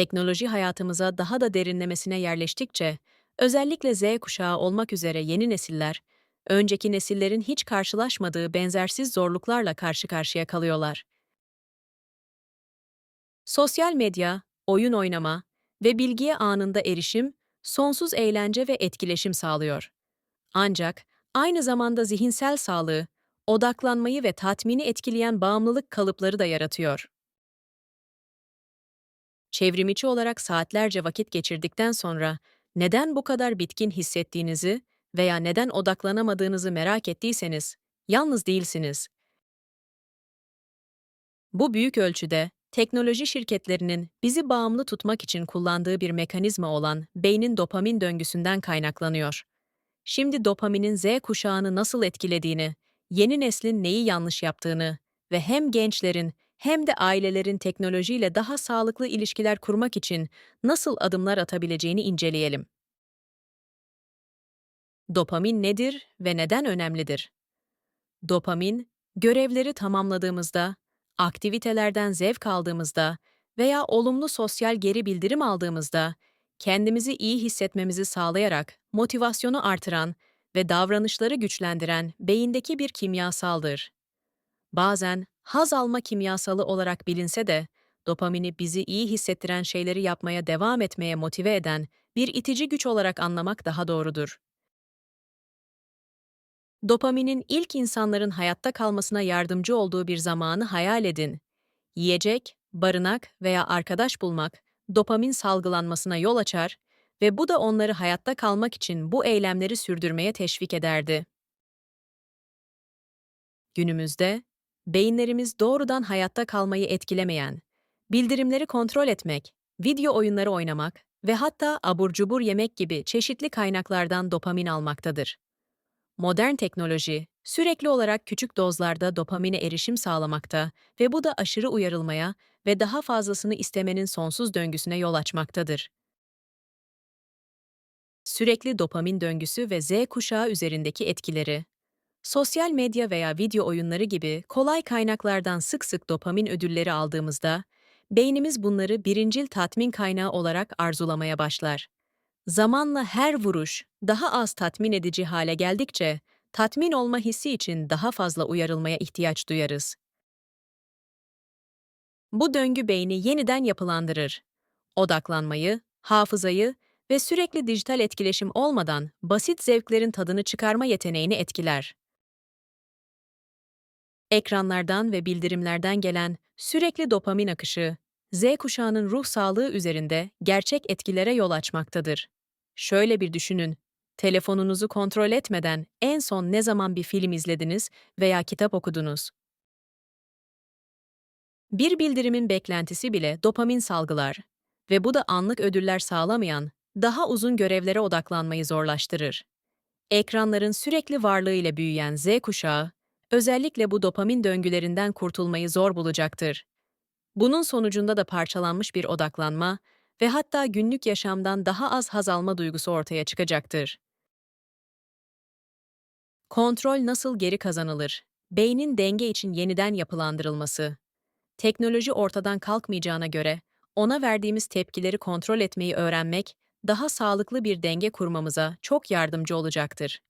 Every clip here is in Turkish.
Teknoloji hayatımıza daha da derinlemesine yerleştikçe, özellikle Z kuşağı olmak üzere yeni nesiller, önceki nesillerin hiç karşılaşmadığı benzersiz zorluklarla karşı karşıya kalıyorlar. Sosyal medya, oyun oynama ve bilgiye anında erişim, sonsuz eğlence ve etkileşim sağlıyor. Ancak aynı zamanda zihinsel sağlığı, odaklanmayı ve tatmini etkileyen bağımlılık kalıpları da yaratıyor. Çevrimiçi olarak saatlerce vakit geçirdikten sonra neden bu kadar bitkin hissettiğinizi veya neden odaklanamadığınızı merak ettiyseniz, yalnız değilsiniz. Bu büyük ölçüde teknoloji şirketlerinin bizi bağımlı tutmak için kullandığı bir mekanizma olan beynin dopamin döngüsünden kaynaklanıyor. Şimdi dopaminin Z kuşağını nasıl etkilediğini, yeni neslin neyi yanlış yaptığını ve hem gençlerin hem de ailelerin teknolojiyle daha sağlıklı ilişkiler kurmak için nasıl adımlar atabileceğini inceleyelim. Dopamin nedir ve neden önemlidir? Dopamin, görevleri tamamladığımızda, aktivitelerden zevk aldığımızda veya olumlu sosyal geri bildirim aldığımızda kendimizi iyi hissetmemizi sağlayarak motivasyonu artıran ve davranışları güçlendiren beyindeki bir kimyasaldır. Bazen haz alma kimyasalı olarak bilinse de dopamini bizi iyi hissettiren şeyleri yapmaya devam etmeye motive eden bir itici güç olarak anlamak daha doğrudur. Dopaminin ilk insanların hayatta kalmasına yardımcı olduğu bir zamanı hayal edin. Yiyecek, barınak veya arkadaş bulmak dopamin salgılanmasına yol açar ve bu da onları hayatta kalmak için bu eylemleri sürdürmeye teşvik ederdi. Günümüzde beyinlerimiz doğrudan hayatta kalmayı etkilemeyen, bildirimleri kontrol etmek, video oyunları oynamak ve hatta abur cubur yemek gibi çeşitli kaynaklardan dopamin almaktadır. Modern teknoloji, sürekli olarak küçük dozlarda dopamine erişim sağlamakta ve bu da aşırı uyarılmaya ve daha fazlasını istemenin sonsuz döngüsüne yol açmaktadır. Sürekli dopamin döngüsü ve Z kuşağı üzerindeki etkileri, sosyal medya veya video oyunları gibi kolay kaynaklardan sık sık dopamin ödülleri aldığımızda, beynimiz bunları birincil tatmin kaynağı olarak arzulamaya başlar. Zamanla her vuruş daha az tatmin edici hale geldikçe, tatmin olma hissi için daha fazla uyarılmaya ihtiyaç duyarız. Bu döngü beyni yeniden yapılandırır. Odaklanmayı, hafızayı ve sürekli dijital etkileşim olmadan basit zevklerin tadını çıkarma yeteneğini etkiler. Ekranlardan ve bildirimlerden gelen sürekli dopamin akışı, Z kuşağının ruh sağlığı üzerinde gerçek etkilere yol açmaktadır. Şöyle bir düşünün, telefonunuzu kontrol etmeden en son ne zaman bir film izlediniz veya kitap okudunuz? Bir bildirimin beklentisi bile dopamin salgılar ve bu da anlık ödüller sağlamayan, daha uzun görevlere odaklanmayı zorlaştırır. Ekranların sürekli varlığı ile büyüyen Z kuşağı, özellikle bu dopamin döngülerinden kurtulmayı zor bulacaktır. Bunun sonucunda da parçalanmış bir odaklanma ve hatta günlük yaşamdan daha az haz alma duygusu ortaya çıkacaktır. Kontrol nasıl geri kazanılır? Beynin denge için yeniden yapılandırılması. Teknoloji ortadan kalkmayacağına göre, ona verdiğimiz tepkileri kontrol etmeyi öğrenmek, daha sağlıklı bir denge kurmamıza çok yardımcı olacaktır.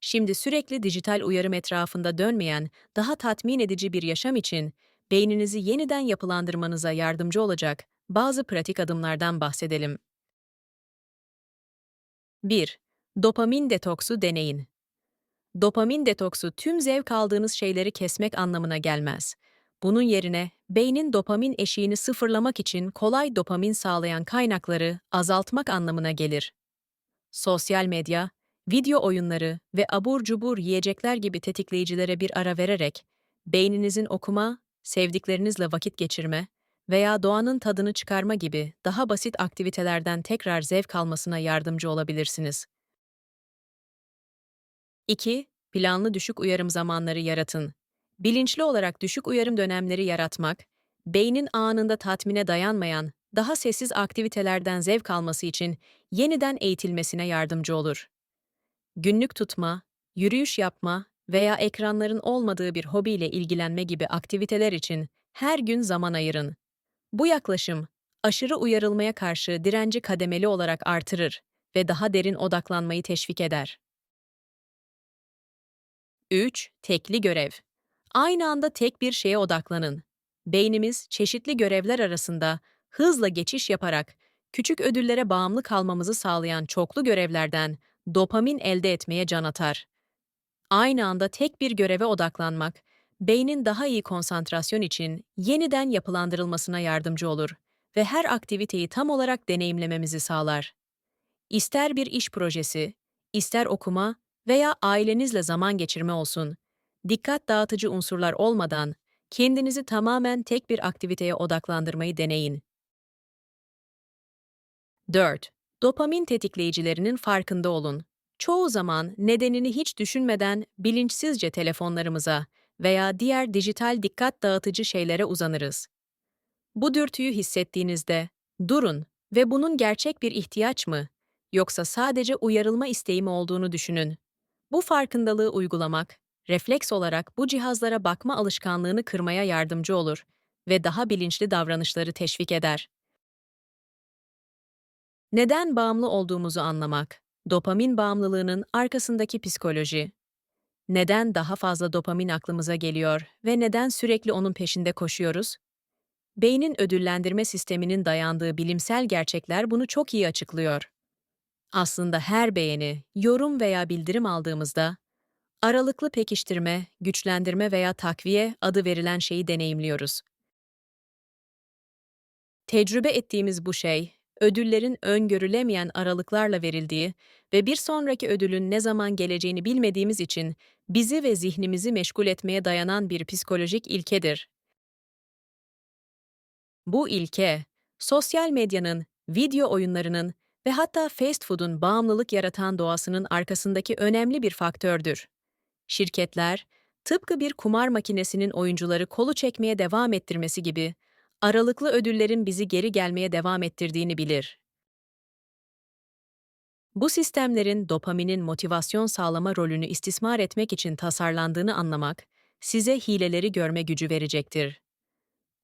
Şimdi sürekli dijital uyarım etrafında dönmeyen, daha tatmin edici bir yaşam için beyninizi yeniden yapılandırmanıza yardımcı olacak bazı pratik adımlardan bahsedelim. 1. Dopamin detoksu deneyin. Dopamin detoksu tüm zevk aldığınız şeyleri kesmek anlamına gelmez. Bunun yerine beynin dopamin eşiğini sıfırlamak için kolay dopamin sağlayan kaynakları azaltmak anlamına gelir. Sosyal medya, video oyunları ve abur cubur yiyecekler gibi tetikleyicilere bir ara vererek beyninizin okuma, sevdiklerinizle vakit geçirme veya doğanın tadını çıkarma gibi daha basit aktivitelerden tekrar zevk almasına yardımcı olabilirsiniz. 2. Planlı düşük uyarım zamanları yaratın. Bilinçli olarak düşük uyarım dönemleri yaratmak, beynin anında tatmine dayanmayan, daha sessiz aktivitelerden zevk alması için yeniden eğitilmesine yardımcı olur. Günlük tutma, yürüyüş yapma veya ekranların olmadığı bir hobiyle ilgilenme gibi aktiviteler için her gün zaman ayırın. Bu yaklaşım, aşırı uyarılmaya karşı direnci kademeli olarak artırır ve daha derin odaklanmayı teşvik eder. 3. Tekli görev. Aynı anda tek bir şeye odaklanın. Beynimiz çeşitli görevler arasında hızla geçiş yaparak küçük ödüllere bağımlı kalmamızı sağlayan çoklu görevlerden dopamin elde etmeye can atar. Aynı anda tek bir göreve odaklanmak, beynin daha iyi konsantrasyon için yeniden yapılandırılmasına yardımcı olur ve her aktiviteyi tam olarak deneyimlememizi sağlar. İster bir iş projesi, ister okuma veya ailenizle zaman geçirme olsun, dikkat dağıtıcı unsurlar olmadan kendinizi tamamen tek bir aktiviteye odaklandırmayı deneyin. 4. Dopamin tetikleyicilerinin farkında olun. Çoğu zaman nedenini hiç düşünmeden bilinçsizce telefonlarımıza veya diğer dijital dikkat dağıtıcı şeylere uzanırız. Bu dürtüyü hissettiğinizde durun ve bunun gerçek bir ihtiyaç mı yoksa sadece uyarılma isteği mi olduğunu düşünün. Bu farkındalığı uygulamak, refleks olarak bu cihazlara bakma alışkanlığını kırmaya yardımcı olur ve daha bilinçli davranışları teşvik eder. Neden bağımlı olduğumuzu anlamak, dopamin bağımlılığının arkasındaki psikoloji. Neden daha fazla dopamin aklımıza geliyor ve neden sürekli onun peşinde koşuyoruz? Beynin ödüllendirme sisteminin dayandığı bilimsel gerçekler bunu çok iyi açıklıyor. Aslında her beğeni, yorum veya bildirim aldığımızda aralıklı pekiştirme, güçlendirme veya takviye adı verilen şeyi deneyimliyoruz. Tecrübe ettiğimiz bu şey, ödüllerin öngörülemeyen aralıklarla verildiği ve bir sonraki ödülün ne zaman geleceğini bilmediğimiz için bizi ve zihnimizi meşgul etmeye dayanan bir psikolojik ilkedir. Bu ilke, sosyal medyanın, video oyunlarının ve hatta fast food'un bağımlılık yaratan doğasının arkasındaki önemli bir faktördür. Şirketler, tıpkı bir kumar makinesinin oyuncuları kolu çekmeye devam ettirmesi gibi, aralıklı ödüllerin bizi geri gelmeye devam ettirdiğini bilir. Bu sistemlerin dopaminin motivasyon sağlama rolünü istismar etmek için tasarlandığını anlamak, size hileleri görme gücü verecektir.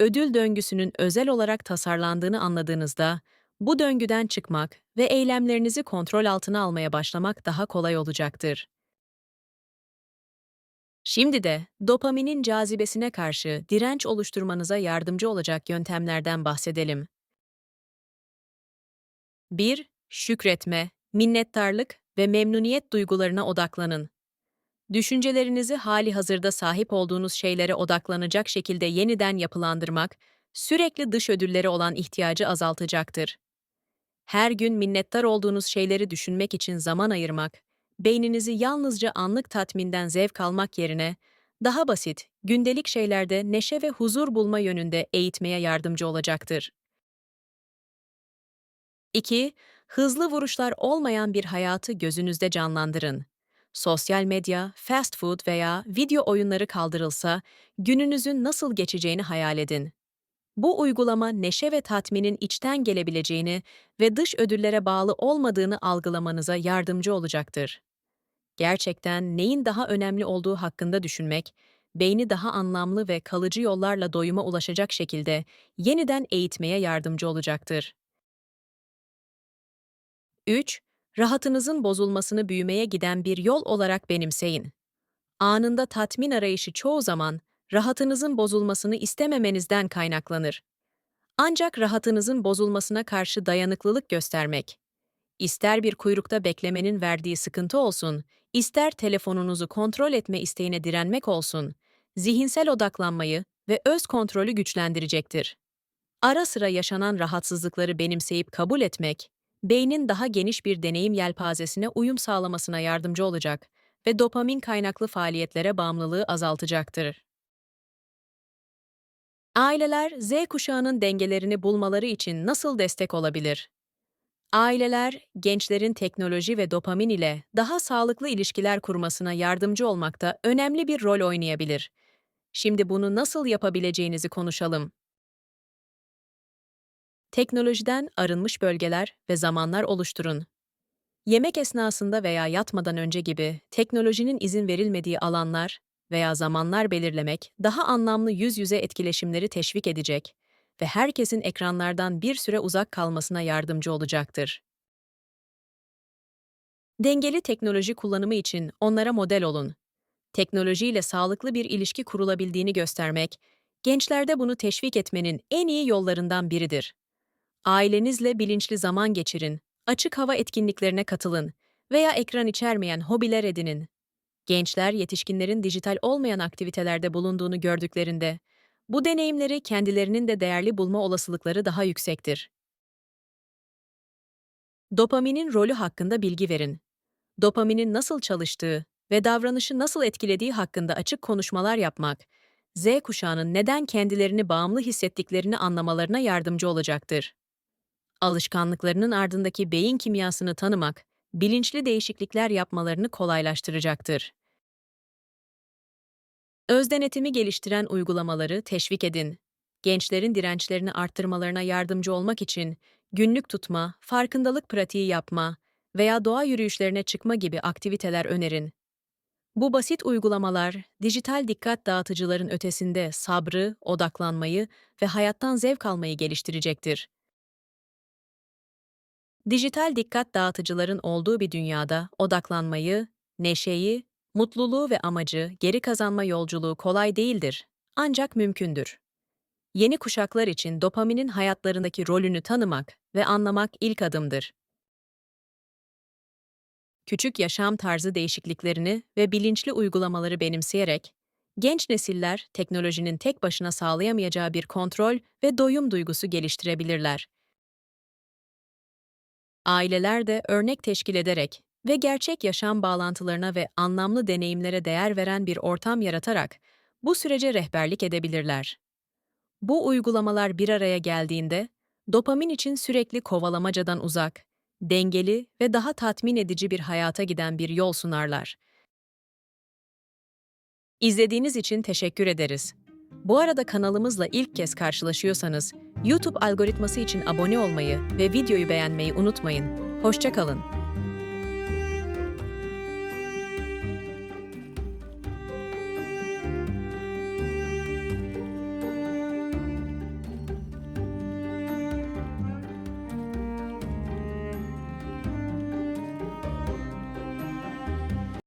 Ödül döngüsünün özel olarak tasarlandığını anladığınızda, bu döngüden çıkmak ve eylemlerinizi kontrol altına almaya başlamak daha kolay olacaktır. Şimdi de dopaminin cazibesine karşı direnç oluşturmanıza yardımcı olacak yöntemlerden bahsedelim. 1. Şükretme, minnettarlık ve memnuniyet duygularına odaklanın. Düşüncelerinizi hali hazırda sahip olduğunuz şeylere odaklanacak şekilde yeniden yapılandırmak, sürekli dış ödülleri olan ihtiyacı azaltacaktır. Her gün minnettar olduğunuz şeyleri düşünmek için zaman ayırmak, beyninizi yalnızca anlık tatminden zevk almak yerine, daha basit, gündelik şeylerde neşe ve huzur bulma yönünde eğitmeye yardımcı olacaktır. 2. Hızlı vuruşlar olmayan bir hayatı gözünüzde canlandırın. Sosyal medya, fast food veya video oyunları kaldırılsa, gününüzün nasıl geçeceğini hayal edin. Bu uygulama neşe ve tatminin içten gelebileceğini ve dış ödüllere bağlı olmadığını algılamanıza yardımcı olacaktır. Gerçekten neyin daha önemli olduğu hakkında düşünmek, beyni daha anlamlı ve kalıcı yollarla doyuma ulaşacak şekilde yeniden eğitmeye yardımcı olacaktır. 3. Rahatınızın bozulmasını büyümeye giden bir yol olarak benimseyin. Anında tatmin arayışı çoğu zaman rahatınızın bozulmasını istememenizden kaynaklanır. Ancak rahatınızın bozulmasına karşı dayanıklılık göstermek, ister bir kuyrukta beklemenin verdiği sıkıntı olsun, ister telefonunuzu kontrol etme isteğine direnmek olsun, zihinsel odaklanmayı ve öz kontrolü güçlendirecektir. Ara sıra yaşanan rahatsızlıkları benimseyip kabul etmek, beynin daha geniş bir deneyim yelpazesine uyum sağlamasına yardımcı olacak ve dopamin kaynaklı faaliyetlere bağımlılığı azaltacaktır. Aileler Z kuşağının dengelerini bulmaları için nasıl destek olabilir? Aileler, gençlerin teknoloji ve dopamin ile daha sağlıklı ilişkiler kurmasına yardımcı olmakta önemli bir rol oynayabilir. Şimdi bunu nasıl yapabileceğinizi konuşalım. Teknolojiden arınmış bölgeler ve zamanlar oluşturun. Yemek esnasında veya yatmadan önce gibi teknolojinin izin verilmediği alanlar veya zamanlar belirlemek daha anlamlı yüz yüze etkileşimleri teşvik edecek ve herkesin ekranlardan bir süre uzak kalmasına yardımcı olacaktır. Dengeli teknoloji kullanımı için onlara model olun. Teknolojiyle sağlıklı bir ilişki kurulabildiğini göstermek, gençlerde bunu teşvik etmenin en iyi yollarından biridir. Ailenizle bilinçli zaman geçirin, açık hava etkinliklerine katılın veya ekran içermeyen hobiler edinin. Gençler yetişkinlerin dijital olmayan aktivitelerde bulunduğunu gördüklerinde, bu deneyimleri kendilerinin de değerli bulma olasılıkları daha yüksektir. Dopaminin rolü hakkında bilgi verin. Dopaminin nasıl çalıştığı ve davranışı nasıl etkilediği hakkında açık konuşmalar yapmak, Z kuşağının neden kendilerini bağımlı hissettiklerini anlamalarına yardımcı olacaktır. Alışkanlıklarının ardındaki beyin kimyasını tanımak, bilinçli değişiklikler yapmalarını kolaylaştıracaktır. Öz denetimi geliştiren uygulamaları teşvik edin. Gençlerin dirençlerini arttırmalarına yardımcı olmak için günlük tutma, farkındalık pratiği yapma veya doğa yürüyüşlerine çıkma gibi aktiviteler önerin. Bu basit uygulamalar, dijital dikkat dağıtıcıların ötesinde sabrı, odaklanmayı ve hayattan zevk almayı geliştirecektir. Dijital dikkat dağıtıcıların olduğu bir dünyada odaklanmayı, neşeyi, mutluluğu ve amacı geri kazanma yolculuğu kolay değildir. Ancak mümkündür. Yeni kuşaklar için dopaminin hayatlarındaki rolünü tanımak ve anlamak ilk adımdır. Küçük yaşam tarzı değişikliklerini ve bilinçli uygulamaları benimseyerek, genç nesiller teknolojinin tek başına sağlayamayacağı bir kontrol ve doyum duygusu geliştirebilirler. Aileler de örnek teşkil ederek ve gerçek yaşam bağlantılarına ve anlamlı deneyimlere değer veren bir ortam yaratarak bu sürece rehberlik edebilirler. Bu uygulamalar bir araya geldiğinde dopamin için sürekli kovalamacadan uzak, dengeli ve daha tatmin edici bir hayata giden bir yol sunarlar. İzlediğiniz için teşekkür ederiz. Bu arada kanalımızla ilk kez karşılaşıyorsanız, YouTube algoritması için abone olmayı ve videoyu beğenmeyi unutmayın. Hoşçakalın.